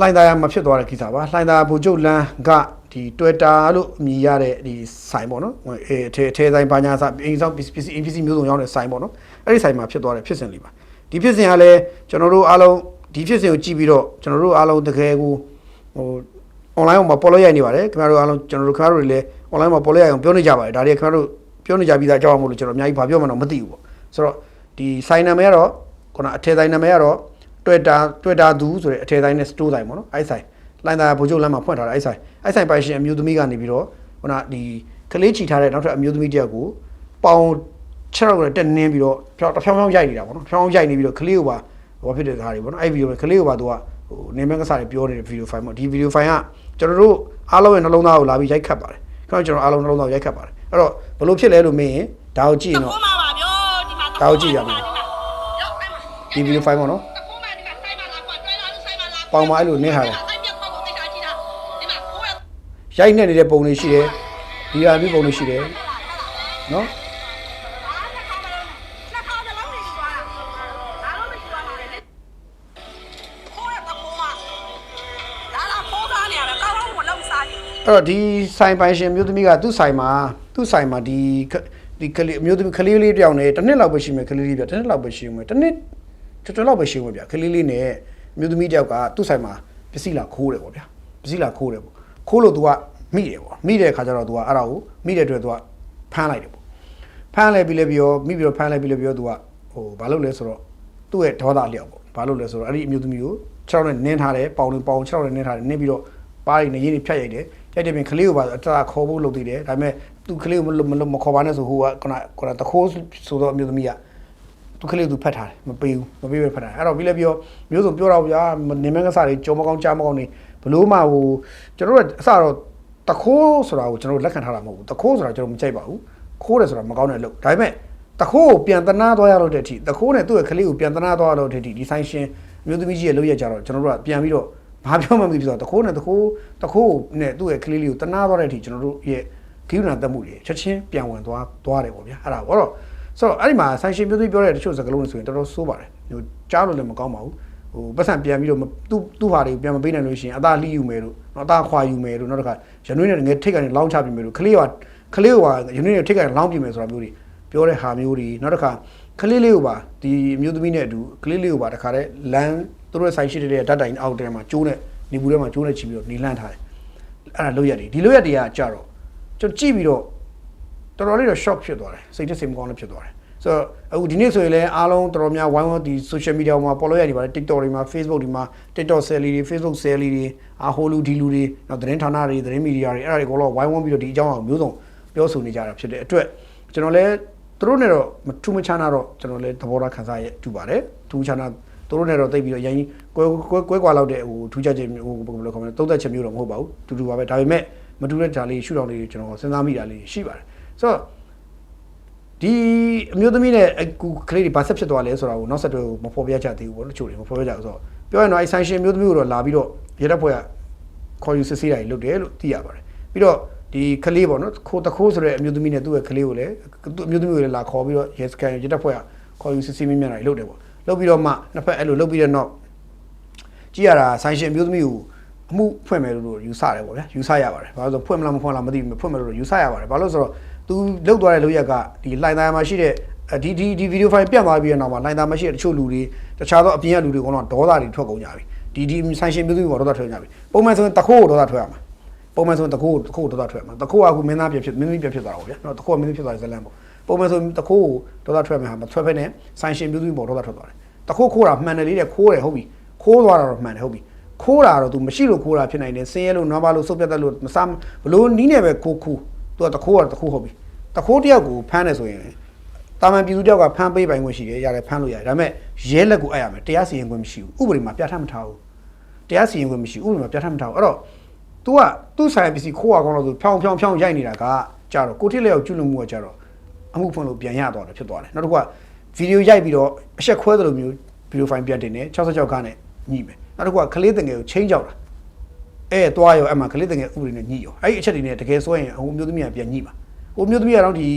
လှိုင်းသားရမှာဖြစ်သွားတဲ့ကိစ္စပါလှိုင်းသားဘူကျုပ်လန်းကဒီ Twitter လို့အမည်ရတဲ့ဒီဆိုင်ပေါ့နော်အဲအထဲအထဲဆိုင်ဘာညာစာအင်းဆောင် PC PC မျိုးစုံရောက်တဲ့ဆိုင်ပေါ့နော်အဲ့ဒီဆိုင်မှာဖြစ်သွားတဲ့ဖြစ်စဉ်လေးပါဒီဖြစ်စဉ်ကလည်းကျွန်တော်တို့အားလုံးဒီဖြစ်စဉ်ကိုကြည့်ပြီးတော့ကျွန်တော်တို့အားလုံးတကယ်ကိုဟို online မှာပေါ်လို့ရိုက်နေပါတယ်ခင်ဗျားတို့အားလုံးကျွန်တော်တို့ခင်ဗျားတို့တွေလည်း online မှာပေါ်လို့ရအောင်ပြောနေကြပါတယ်ဒါတွေကခင်ဗျားတို့ပြောနေကြပြီးသားအကြောင်းမို့လို့ကျွန်တော်အများကြီးဘာပြောမှတော့မသိဘူးပေါ့ဆိုတော့ဒီဆိုင်နာမည်ကတော့ခုနအထည်ဆိုင်နာမည်ကတော့ Twitter Twitter သူဆိုတဲ့အထည်ဆိုင်နဲ့ store ဆိုင်ပေါ့နော်အဲ့ဆိုင်လိုင်းသားဘိုးချုပ်လမ်းမှာဖွင့်ထားတာအဲ့ဆိုင်အဲ့ဆိုင်ပိုင်ရှင်အမျိုးသမီးကနေပြီးတော့ခုနဒီကလေးချီထားတဲ့နောက်ထပ်အမျိုးသမီးတစ်ယောက်ကိုပေါင်6ရောက်နဲ့တက်နင်းပြီးတော့ဖြောင်းဖြောင်းဖြောင်းရိုက်နေတာပေါ့နော်ဖြောင်းရိုက်နေပြီးတော့ကလေးကိုပါဟောဖြစ်တဲ့ခါတွေပေါ့နော်အဲ့ဗီဒီယိုပဲကလေးကိုပါသူကဟိုနေမကစားတွေပြောနေတဲ့ဗီဒီယိုဖိုင်ပေါ့ဒီဗီဒီယိုဖိုင်ကကျွန်တော်တို့အားလုံးရဲ့နှလုံးသားကိုလာပြီးရိုက်ခတ်ပါတယ်ခင်ဗျားကျွန်တော်အားလုံးနှလုံးသားကိုရိုက်ခတ်ပါတယ်အဲ့တော့ဘလို့ဖြစ်လဲလို့မင်းရင်ဒါကိုကြည့်ရင်တော့ခိုးမှာပါဗျာဒီမှာဒါကိုကြည့်ရမယ်ရောက်အဲ့မှာဒီဗီဒီယိုဖိုင်ပေါ့နော် ခိုးမှာဒီမှာဆိုင်မှာလာကွာတွဲလာလို့ဆိုင်မှာလာ ပေါင်မအဲ့လိုနင်းထားတယ်အဲ့ပြက်ပေါက်ကိုသိတာကြည့်တာဒီမှာခိုးရရိုက်နေနေတဲ့ပုံတွေရှိတယ်ဒီဟာမျိုးပုံတွေရှိတယ်နော်လက်ခါလုံးနေသွားတာအားလုံးနေသွားတာလေခိုးရတော့ခိုးမှာလာလာခိုးကားနေရတယ်ကောင်းကောင်းကိုလုံစားနေအဲ့တော့ဒီဆိုင်ပိုင်ရှင်မျိုးသမီးကသူ့ဆိုင်မှာသူ့ဆိုင်မှာဒီခဒီကလေးမျိုးသမီးကလေးလေးတယောက်နဲ့တစ်နှစ်လောက်ပဲရှိမယ်ကလေးလေးပြတစ်နှစ်လောက်ပဲရှိမယ်တစ်နှစ်တော်တော်လောက်ပဲရှိမယ်ဗျကလေးလေးနဲ့ မျိုးသမီးတယောက်ကသူ့ဆိုင်မှာပစ္စည်းလာခိုးတယ်ပေါ့ဗျာပစ္စည်းလာခိုးတယ်ပေါ့ခိုးလို့ तू ကမိတယ်ပေါ့မိတဲ့ခါကျတော့ तू ကအဲ့ဒါကိုမိတဲ့အတွက် तू ကဖမ်းလိုက်တယ်ပေါ့ဖမ်းလိုက်ပြီးလဲပြီးရောမိပြီးတော့ဖမ်းလိုက်ပြီးလဲပြီးရော तू ကဟိုဘာလုပ်လဲဆိုတော့သူ့ရဲ့ဒေါသအလျောက်ပေါ့ဘာလုပ်လဲဆိုတော့အဲ့ဒီအမျိုးသမီးကို6ရောက်နဲ့နင်းထားတယ်ပေါင်လေးပေါင်6ရောက်နဲ့နင်းထားတယ်နင်းပြီးတော့ပါးရီနေရင်းနေဖြတ်ရိုက်တယ်ရိုက်တယ်ပြင်ကလေးကိုပါအတခေါ်ဖို့လုပ်သေးတယ်ဒါပေမဲ့သူကလေးကိုမလုပ်မလုပ်မခေါ်ပါနဲ့ဆိုဟိုကခုနခုနတခိုးဆိုတော့အမျိုးသမီးက သူကလေးသူဖတ်ထားတယ်မပေးဘူးမပေးဘဲဖတ်ထားတယ်အဲ့တော့ပြီးလဲပြောမျိုးစုံပြောတော့ဗျာနေမန်းကစားတွေကြောမကောင်းကြားမကောင်းနေဘလို့မှဟိုကျွန်တော်တို့အစတော့တခိုးဆိုတာကိုကျွန်တော်တို့လက်ခံထားတာမဟုတ်ဘူးတခိုးဆိုတာကျွန်တော်မကြိုက်ပါဘူးခိုးတယ်ဆိုတာမကောင်းတဲ့အလုပ်ဒါပေမဲ့တခိုးကိုပြန်တနာသွားရလို့တဲ့အထိတခိုးနဲ့သူ့ရဲ့ကလေးကိုပြန်တနာသွားရလို့တဲ့အထိဒီဆိုင်ရှင်မျိုးသမီးကြီးရဲ့လုပ်ရကြတော့ကျွန်တော်တို့ကပြန်ပြီးတော့ဘာပြောမှမသိဘူးဆိုတော့တခိုးနဲ့တခိုးတခိုးနဲ့သူ့ရဲ့ကလေးလေးကိုတနာသွားတဲ့အထိကျွန်တော်တို့ရဲ့ကိန်းနာတက်မှုတွေချက်ချင်းပြန်ဝင်သွားသွားတယ်ပေါ့ဗျာအဲ့ဒါဘောတော့ ဆိုတော့အဲ့ဒီမှာဆိုင်ရှင်ပြောသူပြောတဲ့တချို့စကားလုံးတွေဆိုရင်တော်တော်ဆိုးပါတယ်ဟိုကြားလို့လည်းမကောင်းပါဘူးဟိုပတ်စံပြန်ပြီးတော့သူ့သူ့ဟာတွေကိုပြန်မပေးနိုင်လို့ရှိရင်အသားလိယူမယ်လို့နော်အသားခွာယူမယ်လို့နောက်တစ်ခါရနွေးနဲ့ငယ်ထိတ်ကနေလောင်းချပြင်မယ်လို့ခလေးကခလေးကရနွေးနဲ့ထိတ်ကနေလောင်းပြင်မယ်ဆိုတာမျိုးတွေပြောတဲ့ဟာမျိုးတွေနောက်တစ်ခါခလေးလေးကိုပါဒီအမျိုးသမီးနဲ့အတူခလေးလေးကိုပါတခါတည်းလမ်းသူတို့ဆိုင်ရှိတဲ့ဓာတ်တိုင်အောက်တဲမှာကျိုးနဲ့နေဘူးထဲမှာကျိုးနဲ့ချီပြီးတော့နေလန့်ထားတယ်အဲ့ဒါလို့ရတယ်ဒီလို့ရတွေကကြတော့ကျွန်တော်ကြည့်ပြီးတော့ တော်တော်လေးတော့ shock ဖြစ်သွားတယ်စိတ်ထဲစိတ်မကောင်းလည်းဖြစ်သွားတယ်ဆိုတော့အခုဒီနေ့ဆိုရင်လည်းအားလုံးတော်တော်များဝိုင်းဝန်းဒီ social media မှာ follow ရနေပါတယ် TikTok တွေမှာ Facebook တွေမှာ TikTok sell တွေ Facebook sell တွေအာဟိုလူဒီလူတွေနောက်သတင်းဌာနတွေသတင်းမီဒီယာတွေအဲ့ဒါတွေအကုန်လုံးဝိုင်းဝန်းပြီးတော့ဒီအကြောင်းအရာမျိုးစုံပြောဆိုနေကြတာဖြစ်တဲ့အတွက်ကျွန်တော်လည်းသူတို့နဲ့တော့မထူးမခြားနာတော့ကျွန်တော်လည်းသဘောထားခံစားရတူပါတယ်ထူးခြားနာသူတို့နဲ့တော့တိတ်ပြီးတော့ရရင်ကွဲကွဲကွဲကွာလောက်တဲ့ဟိုထူးခြားခြင်းဟိုဘယ်လိုခေါ်မလဲသုံးသက်ချက်မျိုးတော့မဟုတ်ပါဘူးတူတူပါပဲဒါပေမဲ့မတူတဲ့ဓာတ်လေးရှုထောင့်လေးကျွန်တော်စဉ်းစားမိတာလေးရှိပါတယ် ဆိုတော့ဒီအမျိုးသမီးနဲ့အကူကလေးတွေဘာဆက်ဖြစ်သွားလဲဆိုတာကိုနောက်ဆက်တွဲကိုမဖော်ပြကြသေးဘူးပေါ့နော်ချို့တွေမဖော်ပြကြဘူးဆိုတော့ပြောရင်တော့အဲဆိုင်ရှင်မျိုးသမီးကိုတော့လာပြီးတော့ရဲတပ်ဖွဲ့ကခေါ်ယူစစ်ဆေးတာတွေလုပ်တယ်လို့သိရပါတယ်ပြီးတော့ဒီကလေးပေါ့နော်ခိုးတခိုးဆိုတဲ့အမျိုးသမီးနဲ့သူ့ရဲ့ကလေးကိုလည်းသူ့အမျိုးသမီးကိုလည်းလာခေါ်ပြီးတော့ရဲစကန်ရဲတပ်ဖွဲ့ကခေါ်ယူစစ်ဆေးမြင်မြန်တာတွေလုပ်တယ်ပေါ့လုပ်ပြီးတော့မှနှစ်ဖက်အဲ့လိုလုပ်ပြီးတဲ့နောက်ကြည့်ရတာဆိုင်ရှင်အမျိုးသမီးကိုအမှုဖွင့်မယ်လို့ယူဆတယ်ပေါ့ဗျာယူဆရပါတယ်ဘာလို့လဲဆိုတော့ဖွင့်မလားမဖွင့်လားမသိဘူးဖွင့်မယ်လို့ယူဆရပါတယ်ဘာလို့လဲဆိုတော့ သူလုတ်သွားတဲ့လုပ်ရက်ကဒီလိုင်သားမှာရှိတဲ့ဒီဒီဒီဗီဒီယိုဖိုင်ပြတ်သွားပြီးတဲ့နောက်မှာလိုင်သားမှာရှိတဲ့တချို့လူတွေတခြားသောအပြင်ကလူတွေကတော့ဒေါသတွေထွက်ကုန်ကြပြီဒီဒီဆိုင်ရှင်မျိုးသမီးပေါ်ဒေါသထွက်ကြပြီပုံမှန်ဆိုရင်တခိုးကိုဒေါသထွက်ရမှာပုံမှန်ဆိုရင်တခိုးကိုတခိုးကိုဒေါသထွက်ရမှာတခိုးကအခုမင်းသားပြဖြစ်မင်းသမီးပြဖြစ်သွားတာပေါ့ဗျာနော်တခိုးကမင်းသမီးဖြစ်သွားတဲ့ဇလန်ပေါ့ပုံမှန်ဆိုရင်တခိုးကိုဒေါသထွက်မယ်ဟာမထွက်ဖက်နဲ့ဆိုင်ရှင်မျိုးသမီးပေါ်ဒေါသထွက်သွားတယ်တခိုးခိုးတာမှန်တယ်လေးတဲ့ခိုးတယ်ဟုတ်ပြီခိုးသွားတာတော့မှန်တယ်ဟုတ်ပြီခိုးတာတော့ तू မရှိလို့ခိုးတာဖြစ်နိုင်တယ်ဆင်းရဲလို့နွားပါလို့စုပ်ပြတ်တယ်လို့မစားဘလို့နီးနေပဲခိုးခိုး तू ကတခိုးကတော့တခိုးဟုတ်ပြီတခိုးတယောက်ကိုဖမ်းတယ်ဆိုရင်တာမန်ပြည်သူတယောက်ကဖမ်းပေးပိုင်ခွင့်ရှိတယ်ရတယ်ဖမ်းလို့ရတယ်ဒါပေမဲ့ရဲလက်ကိုအပ်ရမယ်တရားစီရင်ခွင့်မရှိဘူးဥပဒေမှာပြဋ္ဌာန်းမထားဘူးတရားစီရင်ခွင့်မရှိဘူးဥပဒေမှာပြဋ္ဌာန်းမထားဘူးအဲ့တော့ तू ကသူ့ဆိုင်ပစ္စည်းခိုးရကောင်းလို့ဆိုဖြောင်းဖြောင်းဖြောင်းရိုက်နေတာကကြတော့ကိုထိလက်ရောက်ကျွလွန်မှုကကြတော့အမှုဖွင့်လို့ပြန်ရသွားတယ်ဖြစ်သွားတယ်နောက်တစ်ခုကဗီဒီယိုရိုက်ပြီးတော့အဆက်ခွဲသလိုမျိုးဗီဒီယိုဖိုင်ပြန်တင်တယ်66ခါနဲ့ညှိမယ်နောက်တစ်ခုကကလေးတငယ်ကိုချင်းကြောက်တာ အဲသွားရောအဲ့မှာကလေးတငယ်ဥပဒေနဲ့ညှိရောအဲ့ဒီအချက်တွေနဲ့တကယ်ဆိုရင်အဟိုမျိုးသမီးကပြန်ညှိပါဟိုမျိုးသမီးကတော့ဒီ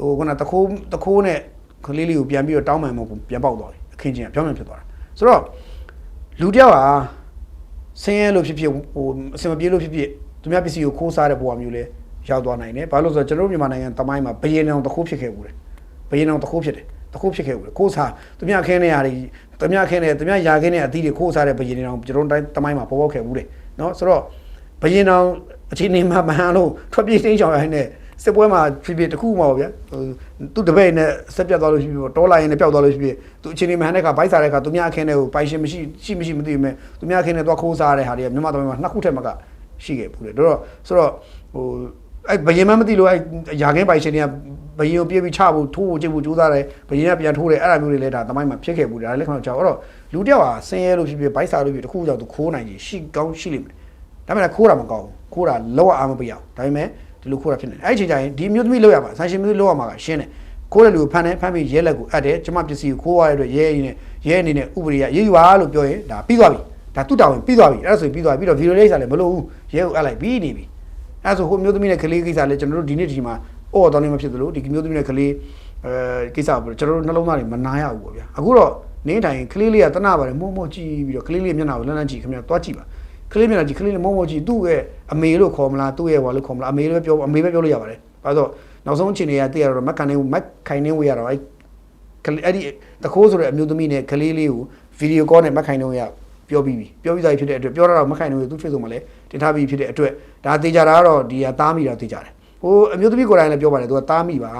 ဟိုခုနတခိုးတခိုးနဲ့ကလေးလေးကိုပြန်ပြီးတော့တောင်းပန်မဟုတ်ဘူးပြန်ပေါက်သွားတယ်အခင်းချင်းကပြောင်းပြန်ဖြစ်သွားတာဆိုတော့လူတယောက်ဟာဆင်းရဲလို့ဖြစ်ဖြစ်ဟိုအစမပြေလို့ဖြစ်ဖြစ်သူများပစ္စည်းကိုခိုးစားတဲ့ဘဝမျိုးလဲရောက်သွားနိုင်တယ်ဘာလို့လဲဆိုတော့ကျွန်တော်တို့မြန်မာနိုင်ငံတမိုင်းမှာဘယင်းအောင်တစ်ခုဖြစ်ခဲ့ဘူးတယ်ဘယင်းအောင်တစ်ခုဖြစ်တယ်တစ်ခုဖြစ်ခဲ့ဘူးတယ်ခိုးစားသူများခင်းနေရတွေသူများခင်းနေသူများယာခင်းနေအသီးတွေခိုးစားတဲ့ဘယင်းအောင်ကျွန်တော်တို့တိုင်းတမိုင်းမှာပေါ်ပေါက်ခဲ့ဘူးတယ် နော်ဆိုတော့ဘယင်းအောင်အခြေအနေမှာမဟန်လို့ထွက်ပြေးသိမ်းချောင်ရတဲ့စစ်ပွဲမှာဖြစ်ဖြစ်တစ်ခုမှာပေါ့ဗျာဟိုသူတပည့်နဲ့ဆက်ပြတ်သွားလို့ရှိပြီးတော့လာရင်လည်းပျောက်သွားလို့ရှိပြီးသူအချိန်နေမှန်တဲ့ခါဘိုက်စားတဲ့ခါသူများအခင်းတဲ့ကိုပိုင်ရှင်မရှိရှိမရှိမသိဘူးမဲ့သူများအခင်းတဲ့သွားခိုးစားတဲ့ဟာတွေကမြန်မာတိုင်းမှာနှစ်ခုထက်မကရှိခဲ့ဘူးလေတို့တော့ဆိုတော့ဟိုအဲ့ဘယင်မမသိလို့အဲ့ယာခင်းပိုင်ရှင်တွေကဘယင်ကိုပြေးပြီးချဖို့ထိုးဖို့ကြည့်ဖို့ကြိုးစားတယ်ဘယင်ကပြန်ထိုးတယ်အဲ့ဒါမျိုးတွေလည်းဒါတမိုင်းမှာဖြစ်ခဲ့ဘူးဒါလည်းခဏကြောက်အဲ့တော့ လူတစ်ယောက်ဟာဆင်းရဲလို့ဖြစ်ဖြစ်ဘိုက်စားလို့ဖြစ်တစ်ခုကြောင့်သူခိုးနိုင်ကြီးရှိကောင်းရှိလိမ့်မယ်ဒါပေမဲ့ခိုးတာမကောင်းဘူးခိုးတာလောက်အားမပေးအောင်ဒါပေမဲ့ဒီလိုခိုးတာဖြစ်နေတယ်အဲ့ဒီချိန်ကျရင်ဒီမျိုးသမီးလောက်ရမှာဆန်ရှင်မျိုးလောက်ရမှာကရှင်းတယ်ခိုးတဲ့လူကိုဖမ်းတယ်ဖမ်းပြီးရဲလက်ကိုအပ်တယ်ကျမပစ္စည်းကိုခိုးရတဲ့အတွက်ရဲအနေနဲ့ရဲအနေနဲ့ဥပဒေရရေးယူပါလို့ပြောရင်ဒါပြီးသွားပြီဒါသူ့တာဝန်ပြီးသွားပြီအဲ့ဒါဆိုပြီးသွားပြီပြီးတော့ဗီဒီယိုလေးစားလည်းမလို့ဘူးရဲကိုအပ်လိုက်ပြီးနေပြီအဲ့ဒါဆိုဟိုမျိုးသမီးနဲ့ကလေးကိစ္စလည်းကျွန်တော်တို့ဒီနေ့ဒီမှာအော်တော်နေမှဖြစ်သလိုဒီမျိုးသမီးနဲ့ကလေးအဲကိစ္စကိုကျွန်တော်တို့နှလုံးသားတွေမနာရဘူးပေါ့ဗျာအခုတော့ နေတိုင်းကလေးလေးကတနာပါတယ်မို့မို့ကြည့်ပြီးတော့ကလေးလေးမျက်နှာကိုလန်းလန်းကြည့်ခင်ဗျာတွားကြည့်ပါကလေးမျက်နှာကြည့်ကလေးလေးမို့မို့ကြည့်သူ့ရဲ့အမေလို့ခေါ်မလားသူ့ရဲ့ဘာလို့ခေါ်မလားအမေလို့ပြောအမေပဲပြောလို့ရပါတယ်ဘာလို့နောက်ဆုံးအချိန်တွေကတည့်ရတော့မက်ကန်နေမက်ခိုင်နေဝေးရတော့အဲကလေးအဲ့ဒီတခိုးဆိုတဲ့အမျိုးသမီးနဲ့ကလေးလေးကိုဗီဒီယိုကောနဲ့မက်ခိုင်နေဝေးရပြောပြီးပြီပြောပြီးသားဖြစ်တဲ့အတွက်ပြောတော့မက်ခိုင်နေဝေးသူ့ Facebook မှာလည်းတင်ထားပြီးဖြစ်တဲ့အတွက်ဒါတေချာတာကတော့ဒီကသားမိတာတေချာတယ်ဟိုအမျိုးသမီးကိုယ်တိုင်လည်းပြောပါတယ်သူကသားမိပါ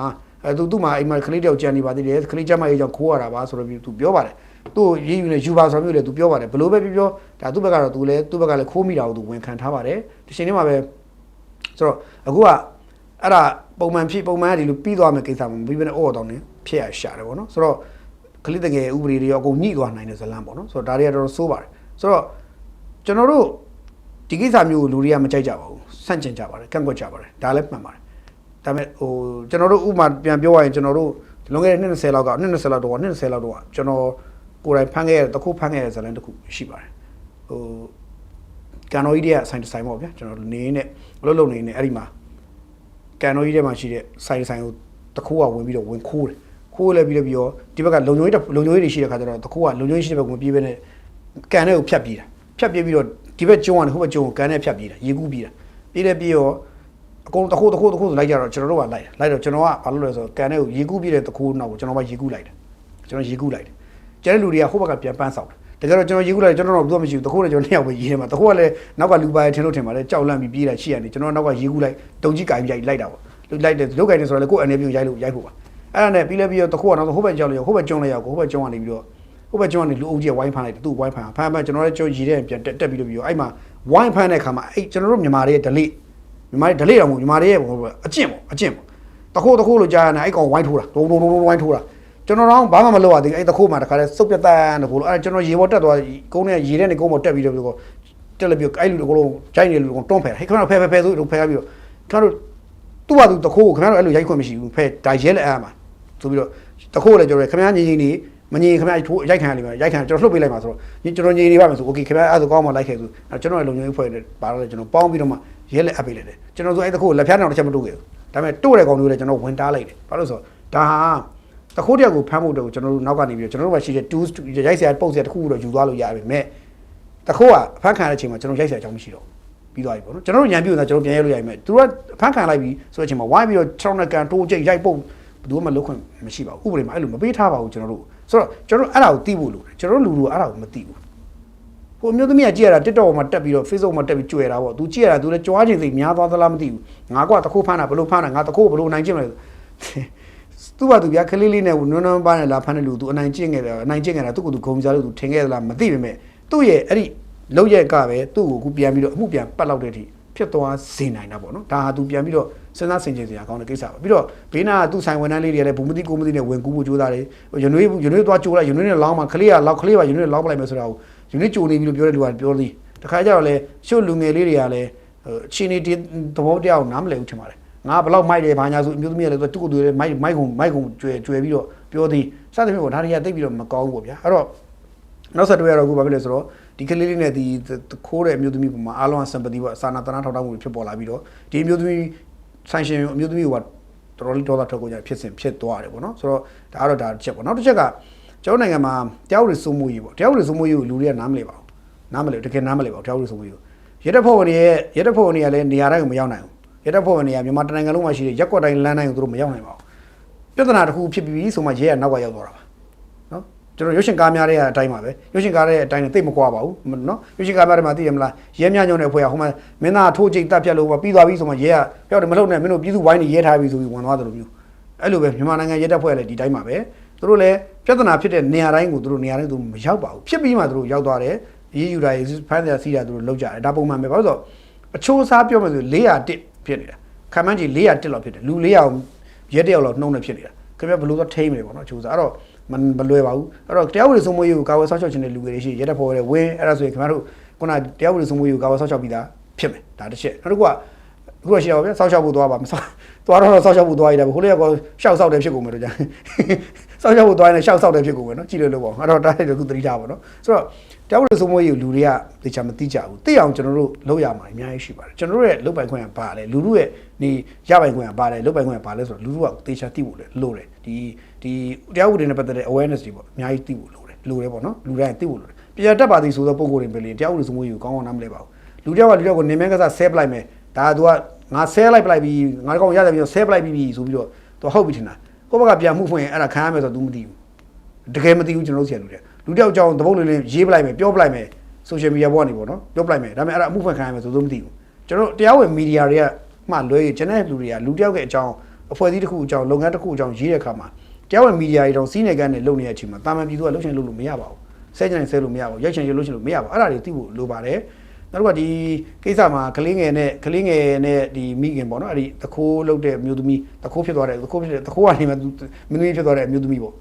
အဲသူသူ့မှာအိမ်မှာကလေးတယောက်ကြံနေပါသေးတယ်ကလေးကြမ်းမရေးကြောင့်ခိုးရတာပါဆိုတော့သူပြောပါတယ်သူ့ရေးယူနေယူပါဆိုမျိုးလေသူပြောပါတယ်ဘလို့ပဲပြောပြောဒါသူ့ဘက်ကတော့သူလည်းသူ့ဘက်ကလည်းခိုးမိတာကိုသူဝန်ခံထားပါတယ်ဒီချိန်လေးမှာပဲဆိုတော့အခုကအဲ့ဒါပုံမှန်ဖြစ်ပုံမှန်ကဒီလိုပြီးသွားမယ်ကိစ္စမှာပြီးပဲနဲ့အော်တောင်းနေဖြစ်ရရှာတယ်ပေါ့နော်ဆိုတော့ကလေးတကယ်ဥပဒေတွေရောအကုန်ညှိသွားနိုင်တဲ့ဇလန်းပေါ့နော်ဆိုတော့ဒါတွေကတော်တော်ဆိုးပါတယ်ဆိုတော့ကျွန်တော်တို့ဒီကိစ္စမျိုးကိုလူတွေကမကြိုက်ကြပါဘူးဆန့်ကျင်ကြပါတယ်ကန့်ကွက်ကြပါတယ်ဒါလည်းမှန်ပါတယ် ဒါပေမဲ့ဟိုကျွန်တော်တို့ဥပမာပြန်ပြောရရင်ကျွန်တော်တို့လွန်ခဲ့တဲ့နှစ်20လောက်ကနှစ်20လောက်တော့နှစ်20လောက်တော့ကျွန်တော်ကိုယ်တိုင်ဖမ်းခဲ့ရတဲ့တခုဖမ်းခဲ့ရတဲ့ဇလန်းတစ်ခုရှိပါတယ်ဟိုကန်တော်ကြီးတွေကဆိုင်တစ်ဆိုင်ပေါ့ဗျာကျွန်တော်နေနေအလုပ်လုပ်နေနေအဲ့ဒီမှာကန်တော်ကြီးထဲမှာရှိတဲ့ဆိုင်ဆိုင်ကိုတခုကဝင်ပြီးတော့ဝင်ခိုးတယ်ခိုးလဲပြီးတော့ပြီးတော့ဒီဘက်ကလုံခြုံရေးလုံခြုံရေးတွေရှိတဲ့ခါကျတော့တခုကလုံခြုံရေးရှိတဲ့ဘက်ကိုပြေးပဲနဲ့ကန်တဲ့ကိုဖြတ်ပြေးတာဖြတ်ပြေးပြီးတော့ဒီဘက်ကျုံးကနေဟိုဘက်ကျုံးကိုကန်နဲ့ဖြတ်ပြေးတာရေကူးပြေးတာပြေးတယ်ပြေးရော အကုန်တခုတခုတခုဆိုလိုက်ကြတော့ကျွန်တော်တို့ကလိုက်လိုက်တော့ကျွန်တော်ကဘာလို့လဲဆိုတော့ကန်တဲ့ကိုရေကူးပြေးတဲ့တခုနောက်ကိုကျွန်တော်ကရေကူးလိုက်တယ်ကျွန်တော်ရေကူးလိုက်တယ်ကျန်တဲ့လူတွေကဟိုဘက်ကပြန်ပန်းဆောက်တယ်တကယ်တော့ကျွန်တော်ရေကူးလိုက်ကျွန်တော်တော့ဘူးမရှိဘူးတခုနဲ့ကျွန်တော်နှစ်ယောက်ပဲရေထဲမှာတခုကလည်းနောက်ကလူပါရထင်လို့ထင်ပါတယ်ကြောက်လန့်ပြီးပြေးတာရှိရတယ်ကျွန်တော်နောက်ကရေကူးလိုက်တုံကြီးကင်ပြီးလိုက်တာပေါ့လိုက်တယ်လုတ်ကင်တယ်ဆိုတော့လေကိုယ်အနေပြုရိုက်လို့ရိုက်ဖို့ပါအဲ့ဒါနဲ့ပြီးလဲပြီးတော့တခုကနောက်ဆုံးဟိုဘက်ကြောက်လိုက်ဟိုဘက်ကျုံလိုက်ရောက်ဟိုဘက်ကျုံကနေပြီးတော့ဟိုဘက်ကျုံကနေလူအုပ်ကြီးဝိုင်းဖမ်းလိုက်တယ်သူ့ဝိုင်းဖမ်းဖမ်းဖမ်းကျွန်တော်လည်းကျုံရေထဲပြန်တက်တက်ပြီးလို့ပြီးတော့အဲ့မှာဝိုင်းဖမ်းတဲ့အခါမှာအဲ့ကျွန်တော်တို့မြန်မာတွေရဲ့ delay မြန်မာတွေ delay တော့မဟုတ်မြန်မာတွေရဲ့ဟိုအကျင့်ပေါ့အကျင့်ပေါ့တခုတခုလို့ကြားရနေအဲ့ကောင်ဝိုင်းထိုးတာဒုံဒုံဒုံဝိုင်းထိုးတာကျွန်တော်တော့ဘာမှမလုပ်ရသေးဘူးအဲ့တခုမှတခါလဲစုပ်ပြတ်တန်းတခုလို့အဲ့ကျွန်တော်ရေပေါ်တက်သွားကုန်းနဲ့ရေထဲနဲ့ကုန်းပေါ်တက်ပြီးတော့ပြီးတော့တက်လည်းပြီးအဲ့လူတွေကလုံးဂျိုင်းနေလူကတွန်းဖယ်ဟဲ့ခဏဖယ်ဖယ်ဖယ်ဆိုတော့ဖယ်ပြီးတော့ခဏတို့သူ့ဘာသူတခိုးကိုခင်ဗျားတို့အဲ့လိုရိုက်ခွင့်မရှိဘူးဖဲဒါရဲလက်အားမှာဆိုပြီးတော့တခိုးလည်းကျွန်တော်ခင်ဗျားညီညီနေ မညီခင်ဗျားထိုးရိုက်ခံရလိမ့်မယ်ရိုက်ခံကျွန်တော်လှုပ်ပေးလိုက်မှာဆိုတော့ကျွန်တော်ညီနေပါမယ်ဆိုโอเคခင်ဗျားအဲ့ဒါကောင်းမှလိုက်ခဲ့ဆိုကျွန်တော်လည်းလုံခြုံရေးဖွဲ့တယ်ပါတော့ကျွန်တော်ပေါင်းပြီးတော့မှရဲလက်အပ်ပေးလိုက်တယ်ကျွန်တော်ဆိုအဲ့တခိုးလက်ဖျားတော့တစ်ချက်မတိုးခဲ့ဘူးဒါပေမဲ့တိုးတဲ့ကောင်မျိုးလည်းကျွန်တော်ဝင်တားလိုက်တယ်ဘာလို့ဆိုတော့ဒါဟာတခိုးတယောက်ကိုဖမ်းဖို့တော့ကျွန်တော်တို့နောက်ကနေပြီးတော့ကျွန်တော်တို့ကရှိတဲ့ tools ရိုက်စရာပုတ်စရာတစ်ခုတော့ယူသွားလို့ရပြီမဲ့တခိုးကအဖမ်းခံရတဲ့အချိန်မှာကျွန်တော်ရိုက်စရာအကြောင်းမရှိတော့ဘူးပြီးသွားပြီပေါ့နော်ကျွန်တော်တို့ညံပြူနေတာကျွန်တော်ပြန်ရဲလို့ရပြီမဲ့သူတို့ကဖမ်းခံလိုက်ပြီဆိုတဲ့အချိန်မှာဝိုင်းပြီးတော့ခြေထောက်နဲ့ကန်တိုးကြိတ်ရိုက်ပုတ်ဘယ်သူမှလုတ်ခွင့်မရှိပါဘူးဥပဒေမှာအဲ့လိုမပေးထားပါဘူးကျွန်တော်တို့ ဆိုတော့ကျွန်တော်တို့အဲ့ဒါကိုသိဖို့လိုတယ်ကျွန်တော်တို့လူလူအဲ့ဒါကိုမသိဘူးဟိုအမျိုးသမီးကကြည့်ရတာ TikTok မှာတက်ပြီးတော့ Facebook မှာတက်ပြီးကြွယ်တာပေါ့သူကြည့်ရတာသူလည်းကြွားခြင်းစိတ်များသွားသလားမသိဘူးငါကတခိုးဖမ်းတာဘယ်လိုဖမ်းတာငါတခိုးဘယ်လိုနိုင်ကျင့်မလဲသူ့ဘာသူဗျာကလေးလေးနဲ့နွန်းနွန်းပါနဲ့လာဖမ်းတယ်လို့သူအနိုင်ကျင့်ခဲ့တယ်အနိုင်ကျင့်ခဲ့တာသူ့ကိုယ်သူဂုံစားလို့သူထင်ခဲ့သလားမသိပေမဲ့သူ့ရဲ့အဲ့ဒီလောက်ရက်ကပဲသူ့ကိုအခုပြန်ပြီးတော့အမှုပြန်ပတ်လောက်တဲ့အထိ ဖြစ်သွားစေနိုင်တာပေါ့နော်ဒါဟာသူပြန်ပြီးတော့စဉ်းစားဆင်ခြင်စရာကောင်းတဲ့ကိစ္စပါပြီးတော့ဘေးနာကသူ့ဆိုင်ဝန်ထမ်းလေးတွေကလည်းဘူမတိကိုမတိနဲ့ဝင်ကူးဖို့ကြိုးစားတယ်ရနွေးရနွေးသွားကြိုးလိုက်ရနွေးနဲ့လောင်းမှခလေးကလောက်ကလေးပါရနွေးနဲ့လောင်းပလိုက်မယ်ဆိုတာကိုရနွေးကြိုနေပြီးလို့ပြောတဲ့လူကပြောသည်တခါကျတော့လေရှုပ်လူငယ်လေးတွေကလည်းအချင်းနေသဘောတရားကိုနားမလည်ဘူးထင်ပါတယ်ငါဘလောက်မိုက်တယ်ဘာညာဆိုအမျိုးသမီးကလည်းသူ့ကိုယ်သူလည်းမိုက်မိုက်ကုန်မိုက်ကုန်ကျွဲကျွဲပြီးတော့ပြောသည်စသဖြင့်ပေါ့ဒါတွေကတိတ်ပြီးတော့မကောင်းဘူးပေါ့ဗျာအဲ့တော့နောက်ဆက်တွဲရတော့အခုဘာဖြစ်လဲဆိုတော့ ဒီကလေးလေးနဲ့ဒီခိုးတဲ့အမျိုးသမီးပုံမှာအားလုံးဆမ်ပတီပေါ့စာနာတနာထောက်ထားမှုတွေဖြစ်ပေါ်လာပြီးတော့ဒီအမျိုးသမီးဆိုင်ရှင်အမျိုးသမီးကတော်တော်လေးဒေါ်လာထုတ်ကိုကြဖြစ်စဉ်ဖြစ်သွားတယ်ပေါ့နော်ဆိုတော့ဒါကတော့ဒါတစ်ချက်ပေါ့နောက်တစ်ချက်ကကျွန်တော်နိုင်ငံမှာတရားဥပဒေစိုးမိုးရေးပေါ့တရားဥပဒေစိုးမိုးရေးကိုလူတွေကနားမလည်ပါဘူးနားမလဲတကယ်နားမလဲပါဘူးတရားဥပဒေစိုးမိုးရေးကိုရဲတပ်ဖွဲ့ဝင်တွေရဲ့ရဲတပ်ဖွဲ့ဝင်တွေကလည်းနေရာတိုင်းကိုမရောက်နိုင်ဘူးရဲတပ်ဖွဲ့ဝင်တွေကမြန်မာတိုင်းနိုင်ငံလုံးမှာရှိတဲ့ရက်ကွက်တိုင်းလမ်းတိုင်းကိုသူတို့မရောက်နိုင်ပါဘူးပြဿနာတစ်ခုဖြစ်ပြီးဆိုမှရဲကနောက်ကရောက်သွားတာပါနော် ကျွန်တော်ရုပ်ရှင်ကားများတဲ့အတိုင်းပါပဲရုပ်ရှင်ကားတဲ့အတိုင်းနဲ့တိတ်မကွာပါဘူးနော်ရုပ်ရှင်ကားများတွေမှာသိရမလားရဲများညုံတဲ့အဖွဲ့ကဟိုမှာမင်းသားထိုးကြိတ်တက်ပြတ်လို့ပြီးသွားပြီဆိုမှရဲကပြောက်တယ်မလှုပ်နဲ့မင်းတို့ပြည်သူဝိုင်းနေရဲထားပြီဆိုပြီးဝင်သွားတယ်လို့မျိုးအဲ့လိုပဲမြန်မာနိုင်ငံရဲတပ်ဖွဲ့ကလည်းဒီတိုင်းပါပဲသူတို့လည်းပြဿနာဖြစ်တဲ့နေရာတိုင်းကိုသူတို့နေရာတိုင်းသူမရောက်ပါဘူးဖြစ်ပြီးမှသူတို့ရောက်သွားတယ်ရေးယူတာရေးဖမ်းစရာစီးတာသူတို့လောက်ကြတယ်ဒါပုံမှန်ပဲဘာလို့ဆိုတော့အချိုးစားပြောမယ်ဆို401ဖြစ်နေတာခံမှန်းကြည့်401လောက်ဖြစ်တယ်လူ400အောင်ရဲတယောက်လောက်နှုံးနေဖြစ်နေတာခင်ဗျဘယ်လိုတော့ထိမ့်မယ်ပေါ့နော်အချိုးစားအဲ့တော့ မမလွယ်ပါဘူးအဲ့တော့တရားဥပဒေစိုးမိုးရေးကိုကာဝယ်ဆောက်ရှောက်ခြင်းတဲ့လူတွေရှိရဲတပ်ဖွဲ့တွေဝင်းအဲ့ဒါဆိုရင်ခင်ဗျတို့ခုနတရားဥပဒေစိုးမိုးရေးကိုကာဝယ်ဆောက်ရှောက်ပြီးသားဖြစ်မယ်ဒါတစ်ချက်နောက်တစ်ခုကအခုရှိတော့ဗျဆောက်ရှောက်ဖို့သွားပါမဆောက်သွားတော့ဆောက်ရှောက်ဖို့သွားရတာပဲဟိုလေးကရှောက်ဆောက်တယ်ဖြစ်ကုန်မယ်တို့ကြာဆောက်ရှောက်ဖို့သွားရင်ရှောက်ဆောက်တယ်ဖြစ်ကုန်မယ်နော်ကြည့်လို့လို့ပေါ့အဲ့တော့တားတဲ့ခုသတိထားပါနော်ဆိုတော့ တရားဥပဒေစိုးမိုးရေးကိုလူတွေကသိချာမသိကြဘူးသိအောင်ကျွန်တော်တို့လုပ်ရမှာအများကြီးရှိပါတယ်ကျွန်တော်တို့ရဲ့လုပ်ပိုင်ခွင့်ကဘာလဲလူလူရဲ့ဒီရပိုင်ခွင့်ကဘာလဲလုပ်ပိုင်ခွင့်ကဘာလဲဆိုတော့လူလူကသိချာသိဖို့လေလိုတယ်ဒီဒီတရားဥပဒေနဲ့ပတ်သက်တဲ့ awareness တွေပေါ့အများကြီးသိဖို့လိုတယ်လိုတယ်ပေါ့နော်လူတိုင်းသိဖို့လိုတယ်ပြရတတ်ပါသည်ဆိုသောပုံကိုယ်တွေပဲလေတရားဥပဒေစိုးမိုးရေးကိုကောင်းကောင်းနားမလဲပါဘူးလူတယောက်ကလူတယောက်ကိုနေမဲကစားဆဲပလိုက်မယ်ဒါကသူကငါဆဲလိုက်ပလိုက်ပြီးငါကောင်ရတယ်ပြီးတော့ဆဲပလိုက်ပြီးဆိုပြီးတော့သူဟုတ်ပြီထင်တာကိုယ့်ဘက်ကပြန်မှုဖွင့်ရင်အဲ့ဒါခံရမယ်ဆိုတော့ तू မသိဘူးတကယ်မသိဘူးကျွန်တော်တို့ဆရာလူတွေက လူတယောက်ကြောင်တပုတ်လေးလေးရေးပလိုက်မယ်ပြောပလိုက်မယ် social media ပေါ်ကနေပေါ့နော်ပြောပလိုက်မယ်ဒါပေမဲ့အဲ့ဒါအမှုဖွင့်ခံရမယ်ဆိုတော့မသိဘူးကျွန်တော်တရားဝင် media တွေကမှလွဲရကျွန်တဲ့လူတွေကလူတယောက်ရဲ့အကြောင်းအဖွဲ့အစည်းတစ်ခုအကြောင်းလုပ်ငန်းတစ်ခုအကြောင်းရေးတဲ့အခါမှာတရားဝင် media တွေတောင်စီးနေကန်းနဲ့လုပ်နေတဲ့အချိန်မှာတာမန်ပြည်သူကလှုပ်ရှင်လုပ်လို့မရပါဘူးဆဲချင်ဆဲလို့မရပါဘူးရိုက်ချင်ရလို့ရှင်လို့မရပါဘူးအဲ့ဒါတွေသိဖို့လိုပါတယ်နောက်တစ်ခုကဒီကိစ္စမှာကလေးငယ်နဲ့ကလေးငယ်နဲ့ဒီမိခင်ပေါ့နော်အဲ့ဒီတခိုးလုတ်တဲ့မျိုးသမီးတခိုးဖြစ်သွားတဲ့တခိုးဖြစ်တဲ့တခိုးကနေမှမင်းသမီးဖြစ်သွားတဲ့မျိုးသမီးပေါ့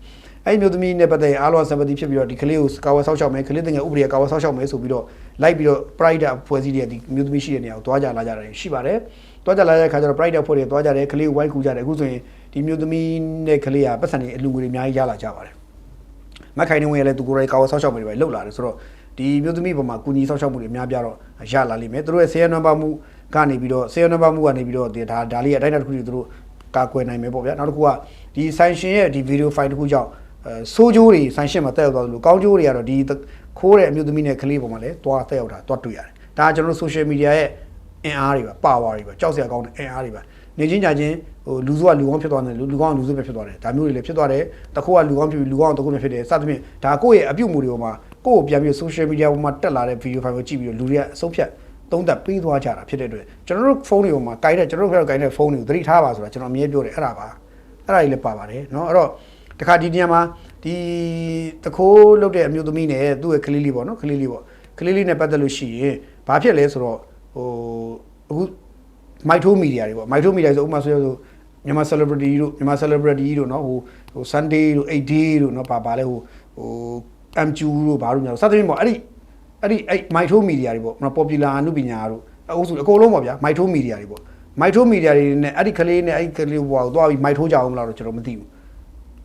အဲ့ဒီမျိုးသမီးနဲ့ပတ်သက်ရင်အားလုံးစပတိဖြစ်ပြီးတော့ဒီကလေးကိုကာဝယ်ဆောက်ရှောက်မယ်ကလေးတင်ငယ်ဥပဒေကာဝယ်ဆောက်ရှောက်မယ်ဆိုပြီးတော့လိုက်ပြီးတော့ pride အဖွဲ့အစည်းတွေဒီမျိုးသမီးရှိတဲ့နေရာကိုတွားကြလာကြတယ်ရှိပါတယ်တွားကြလာတဲ့အခါကျတော့ pride အဖွဲ့တွေတွားကြတယ်ကလေးကိုဝိုင်းကူကြတယ်အခုဆိုရင်ဒီမျိုးသမီးနဲ့ကလေးကပတ်စံတွေအလူငွေတွေအများကြီးရလာကြပါတယ်မက်ခိုင်နေဝင်ရလဲသူကိုယ်တိုင်ကာဝဆောက်ရှောက်မှုတွေပဲလှုပ်လာတယ်ဆိုတော့ဒီမျိုးသမီးပေါ်မှာကုညီဆောက်ရှောက်မှုတွေအများပြတော့ရလာလိမ့်မယ်သူတို့ရဲ့ဆယ်ရနံပါတ်မှုကနေပြီးတော့ဆယ်ရနံပါတ်မှုကနေပြီးတော့ဒီဒါဒါလေးရဲ့အတိုင်းအတာတစ်ခုတွေသူတို့ကာကွယ်နိုင်မယ်ပေါ့ဗျာနောက်တစ်ခုကဒီဆိုင်ရှင်ရဲ့ဒီဗီဒီယိုဖိုင်တစ်ခုကြောင့်အဲ ဆိုးကျိုးတွေဆိုင်ရှင်မှာတက်ရောက်သွားသလိုကောင်းကျိုးတွေကတော့ဒီခိုးတဲ့အမျိုးသမီးနဲ့ကလေးပေါ်မှာလည်းတွားတက်ရောက်တာတွားတွေ့ရတယ်ဒါကကျွန်တော်တို့ social media ရဲ့အင်အားတွေပါပါဝါတွေပါကြောက်စရာကောင်းတဲ့အင်အားတွေပါနေချင်းကြချင်းဟိုလူစုကလူကောင်းဖြစ်သွားတယ်လူလူကောင်းကလူစုပဲဖြစ်သွားတယ်ဒါမျိုးတွေလည်းဖြစ်သွားတယ်တခိုးကလူကောင်းဖြစ်ပြီးလူကောင်းတခိုးပဲဖြစ်တယ်စသဖြင့်ဒါကိုယ့်ရဲ့အပြုတ်မှုတွေပေါ်မှာကိုယ့်ကိုပြန်ပြီး social media ပေါ်မှာတက်လာတဲ့ video file ကိုကြည့်ပြီးတော့လူတွေကအဆုံးဖြတ်သုံးသပ်ပေးသွားကြတာဖြစ်တဲ့အတွက်ကျွန်တော်တို့ဖုန်းတွေပေါ်မှာကိုင်တဲ့ကျွန်တော်တို့ဖက်ကိုင်တဲ့ဖုန်းတွေကိုသတိထားပါဆိုတာကျွန်တော်အမြဲပြောတယ်အဲ့ဒါပါအဲ့ဒါကြီးလည်းပါပါတယ်เนาะအဲ့တော့ တခါဒီနေရာမှာဒီတခိုးလုတ်တဲ့အမျိုးသမီးနဲ့သူ့ရဲ့ကလေးလေးပေါ့เนาะကလေးလေးပေါ့ကလေးလေးနဲ့ပတ်သက်လို့ရှိရင်ဘာဖြစ်လဲဆိုတော့ဟိုအခု မိုက်ထိုးမီဒီယာတွေပေါ့မိုက်ထိုးမီဒီယာဆိုဥပမာဆိုရဆိုမြန်မာ celebrity တို့မြန်မာ celebrity တို့เนาะဟိုဟို Sunday တို့ 8 day တို့เนาะပါပါလဲဟိုဟို MQ တို့ဘာလို့ညာစသဖြင့်ပေါ့အဲ့ဒီအဲ့ဒီအဲ့မိုက်ထိုးမီဒီယာတွေပေါ့နော် popular အနုပညာတို့အုပ်စုအကုန်လုံးပေါ့ဗျာမိုက်ထိုးမီဒီယာတွေပေါ့မိုက်ထိုးမီဒီယာတွေနဲ့အဲ့ဒီကလေးနဲ့အဲ့ဒီကလေးဟိုဟာကိုသွားပြီးမိုက်ထိုးကြအောင်မလားတော့ကျွန်တော်မသိဘူး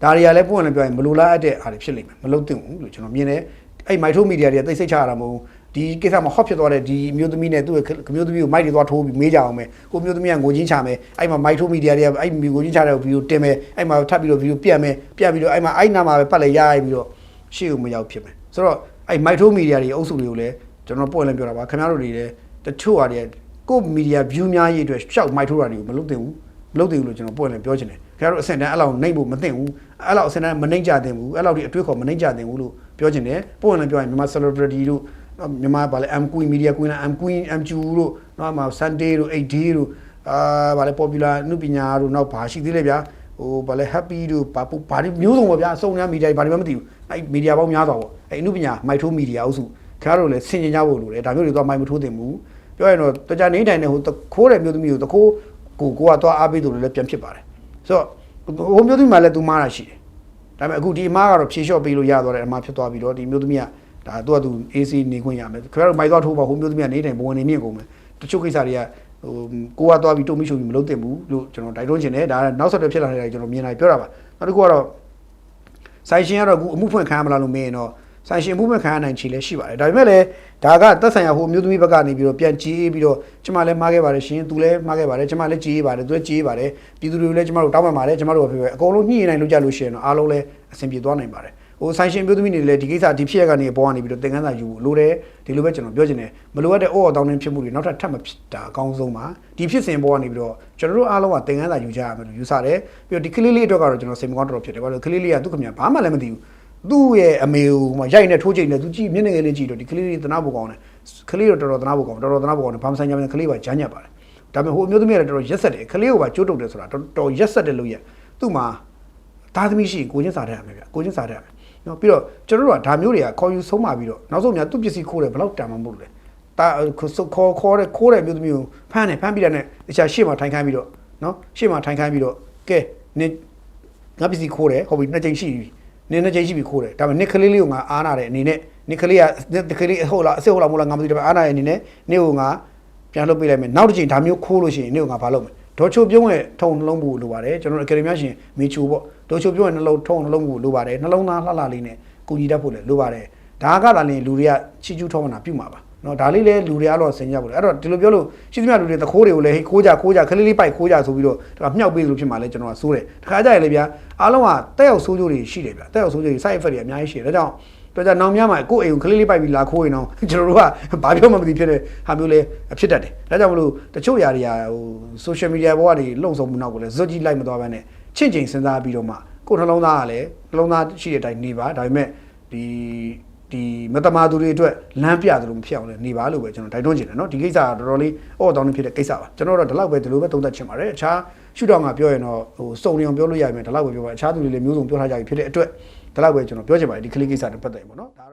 ဒါတွေကလည်းပွင့်လည်းပြောရင်မလိုလားအပ်တဲ့အားတွေဖြစ်လိမ့်မယ်မလုပ်သင့်ဘူးလို့ကျွန်တော်မြင်တယ်အဲ့မိုက်ထိုးမီဒီယာတွေကသိစိတ်ချရတာမဟုတ်ဘူးဒီကိစ္စမှာ hot ဖြစ်သွားတဲ့ဒီမျိုးသမီးနဲ့သူ့ရဲ့မျိုးသမီးကိုမိုက်တွေသွားထိုးပြီးမေးကြအောင်မယ်ကိုမျိုးသမီးကငိုချင်းချမယ်အဲ့မှာမိုက်ထိုးမီဒီယာတွေကအဲ့ငိုချင်းချတဲ့ဗီဒီယိုတင်မယ်အဲ့မှာထပ်ပြီးတော့ဗီဒီယိုပြတ်မယ်ပြတ်ပြီးတော့အဲ့မှာအဲ့နာမှာပဲပတ်လေရရပြီးတော့ရှေ့ကိုမရောက်ဖြစ်မယ်ဆိုတော့အဲ့မိုက်ထိုးမီဒီယာတွေအုပ်စုတွေကိုလည်းကျွန်တော်ပွင့်လည်းပြောတာပါခင်ဗျားတို့တွေလည်းတချို့ဟာတွေကိုမီဒီယာ view များရေးအတွက်ရှောက်မိုက်ထိုးတာတွေကိုမလုပ်သင့်ဘူးမလုပ်သင့်ဘူးလို့ကျွန်တော်ပွင့်လည်းပြောချင်တယ် ခင်ဗျားတို့အဆင့်တန်းအဲ့လောက်နှိမ့်ဖို့မသင့်ဘူးအဲ့လောက်အဆင့်တန်းမနှိမ့်ကြသင့်ဘူးအဲ့လောက်ဒီအတွေးခေါ်မနှိမ့်ကြသင့်ဘူးလို့ပြောချင်တယ်ပွင့်လည်းပြောရင်မြန်မာ celebrity တို့မြန်မာဗာလဲ M Queen Media Queen လား M Queen MQ တို့နောက်မှာ Sunday တို့ 8D တို့အာဗာလဲ popular နုပညာတို့နောက်ဘာရှိသေးလဲဗျာဟိုဗာလဲ happy တို့ဘာဘာဒီမျိုးစုံပေါ့ဗျာအစုံများ media ဘာတွေမှမသိဘူးအဲ့ media ပေါင်းများစွာပေါ့အဲ့နုပညာ micro media အုပ်စုခင်ဗျားတို့လည်းဆင်ကျင်ကြဖို့လိုတယ်ဒါမျိုးတွေတော့မိုက်မထိုးသင့်ဘူးပြောရင်တော့တကြနေတိုင်းနဲ့ဟိုခိုးတဲ့မျိုးသမီးကိုတခိုးကိုကိုကတော့အားပေးသူလည်းပြန်ဖြစ်ပါတယ် ဆိုတော့ဟိုမျိုးသမီးမှလည်းသူမားတာရှိတယ်ဒါပေမဲ့အခုဒီအမားကတော့ဖြေလျှော့ပေးလို့ရသွားတယ်အမားဖြစ်သွားပြီးတော့ဒီမျိုးသမီးကဒါသူကသူ AC နေခွင့်ရမယ်ခင်ဗျားတို့မိုက်သွားထိုးပါဟိုမျိုးသမီးကနေတိုင်းဘဝင်နေမြင့်ကုန်မယ်တချို့ကိစ္စတွေကဟိုကိုကသွားပြီးတုံမိရှုံပြီးမလုပ်သင့်ဘူးလို့ကျွန်တော်တိုက်တွန်းချင်တယ်ဒါကနောက်ဆက်တွဲဖြစ်လာတဲ့ကျွန်တော်မြင်လိုက်ပြောတာပါနောက်တစ်ခုကတော့ဆိုင်ရှင်ကတော့အခုအမှုဖွင့်ခံရမလားလို့မေးရင်တော့ ဆိုင်ရှင်အမှုဖွင့်ခံရနိုင်ချေလည်းရှိပါတယ်ဒါပေမဲ့လည်းဒါကသက်ဆိုင်ရာဟိုအမျိုးသမီးဘက်ကနေပြီးတော့ပြန်ကြီးပြီးတော့ကျမလည်းမှားခဲ့ပါတယ်ရှင်သူလည်းမှားခဲ့ပါတယ်ကျမလည်းကြီးပါတယ်သူလည်းကြီးပါတယ်ပြည်သူတွေလည်းကျမတို့တောင်းပန်ပါတယ်ကျမတို့ကဖြစ်ပဲအကုန်လုံးညှိနေနိုင်လို့ကြလို့ရှိရင်တော့အားလုံးလည်းအဆင်ပြေသွားနိုင်ပါတယ်ဟဟိုဆိုင်ရှင်မျိုးသမီးတွေလည်းဒီကိစ္စဒီဖြစ်ရက်ကနေပေါ်ကနေပြီးတော့သင်ခန်းစာယူဖို့လိုတယ်ဒီလိုပဲကျွန်တော်ပြောချင်တယ်မလိုအပ်တဲ့အော်အော်တောင်းတင်းဖြစ်မှုတွေနောက်ထပ်ထပ်မဖြစ်တာအကောင်းဆုံးပါဒီဖြစ်စဉ်ပေါ်ကနေပြီးတော့ကျွန်တော်တို့အားလုံးကသင်ခန်းစာယူကြရမယ်လို့ယူဆတယ်ပြီးတော့ဒီကလေးလေးအတွက်ကတော့ကျွန်တော်စိတ်မကောင်းတော်တော်ဖြစ်တယ်ဘာလို့လဲကလေးလေးကသူ့ခင်ဗျာဘာမှလည်းမသိဘူး သူ့ရဲ့အမေကိုမှရိုက်နေထိုးချိန်နေသူကြည့်မျက်နှာငယ်လေးကြည့်တော့ဒီကလေးလေးသနာဖို့ကောင်းတယ်ကလေးတော့တော်တော်သနာဖို့ကောင်းတော်တော်သနာဖို့ကောင်းတယ်ဘာမှဆိုင်ကြမလဲကလေးပါဂျမ်းညက်ပါတယ်ဒါပေမဲ့ဟိုအမျိုးသမီးကလည်းတော်တော်ရက်ဆက်တယ်ကလေးကိုပါကြိုးတုပ်တယ်ဆိုတာတော်တော်ရက်ဆက်တယ်လို့ရသူ့မှာသားသမီးရှိရင်ကိုချင်းစားတတ်ရမယ်ဗျကိုချင်းစားတတ်ရမယ်နော်ပြီးတော့ကျွန်တော်တို့ကဒါမျိုးတွေကခေါ်ယူဆုံးမပြီးတော့နောက်ဆုံးများသူ့ပစ္စည်းခိုးတယ်ဘယ်လောက်တန်မှမဟုတ်လဲတာခေါ်ခေါ်တဲ့ခိုးတဲ့မျိုးသမီးကိုဖမ်းတယ်ဖမ်းပြီးတဲ့နဲ့တခြားရှေ့မှာထိုင်ခိုင်းပြီးတော့နော်ရှေ့မှာထိုင်ခိုင်းပြီးတော့ကဲနင်ငါပစ္စည်းခိုးတယ်ဟုတ်ပြီနှစ်ကြိမ်ရှိပြီ နင်နှစ်ကြိမ်ရှိပြီခိုးတယ်ဒါပေမဲ့နစ်ကလေးလေးကိုငါအားနာတဲ့အနေနဲ့နစ်ကလေးကနစ်ကလေးဟုတ်လားအစ်ဟုတ်လားမဟုတ်လားငါမသိတယ်ဒါပေမဲ့အားနာတဲ့အနေနဲ့နင့်ကိုငါပြန်လုပ်ပေးလိုက်မယ်နောက်တစ်ချိန်ဒါမျိုးခိုးလို့ရှိရင်နင့်ကိုငါဘာလုပ်မလဲဒေါ်ချိုပြုံးရဲ့ထုံနှလုံးဘူးလိုပါတယ်ကျွန်တော်တို့အကယ်ဒမီရှင်မေချိုပေါ့ဒေါ်ချိုပြုံးရဲ့နှလုံးထုံနှလုံးဘူးလိုပါတယ်နှလုံးသားလှလှလေးနဲ့ကူညီတတ်ဖို့လည်းလိုပါတယ်ဒါကသာလင်လူတွေကချီကျူးထောင်းတာပြုမှာပါ နော်ဒါလေးလည်းလူတွေကတော့ဆင်ကြဖို့လေအဲ့တော့ဒီလိုပြောလို့ရှိသမျှလူတွေတခိုးတွေကိုလည်းဟေးခိုးကြခိုးကြခလေးလေးပိုက်ခိုးကြဆိုပြီးတော့ဒါကမြှောက်ပေးသလိုဖြစ်မှာလဲကျွန်တော်ကစိုးတယ်တခါကြရလေဗျာအားလုံးကတက်ရောက်ဆိုးကြိုးတွေရှိတယ်ဗျာတက်ရောက်ဆိုးကြိုးတွေ side effect တွေအများကြီးရှိတယ်ဒါကြောင့်တော့ကြနောင်များမှာကိုယ့်အိမ်ကိုခလေးလေးပိုက်ပြီးလာခိုးရင်တော့ကျွန်တော်တို့ကဘာပြောမှမသိဖြစ်တဲ့ဟာမျိုးလေးဖြစ်တတ်တယ်ဒါကြောင့်မလို့တချို့ຢာတွေကဟို social media ဘောကနေလှုံ့ဆော်မှုနောက်ကိုလည်းဇွတ်ကြီးလိုက်မသွားဘဲနဲ့ချင့်ချိန်စဉ်းစားပြီးတော့မှကိုယ်နှလုံးသားကလည်းနှလုံးသားရှိတဲ့အတိုင်းနေပါဒါပေမဲ့ဒီ ဒီမတမာသူတွေအတွက်လမ်းပြသလိုမဖြစ်အောင်လည်းနေပါလို့ပဲကျွန်တော်တိုက်တွန်းချင်တယ်เนาะဒီကိစ္စကတော်တော်လေးအော်တောင်းနေဖြစ်တဲ့ကိစ္စပါကျွန်တော်တို့ဒီလောက်ပဲဒီလိုပဲသုံးသပ်ချင်ပါတယ်အခြားရှုထောင့်ကပြောရင်တော့ဟိုစုံနေအောင်ပြောလို့ရရင်ဒီလောက်ပဲပြောပါအခြားသူတွေလည်းမျိုးစုံပြောထားကြပြီဖြစ်တဲ့အတွက်ဒီလောက်ပဲကျွန်တော်ပြောချင်ပါတယ်ဒီကလေးကိစ္စနဲ့ပတ်သက်ရင်ပေါ့เนาะဒါတော့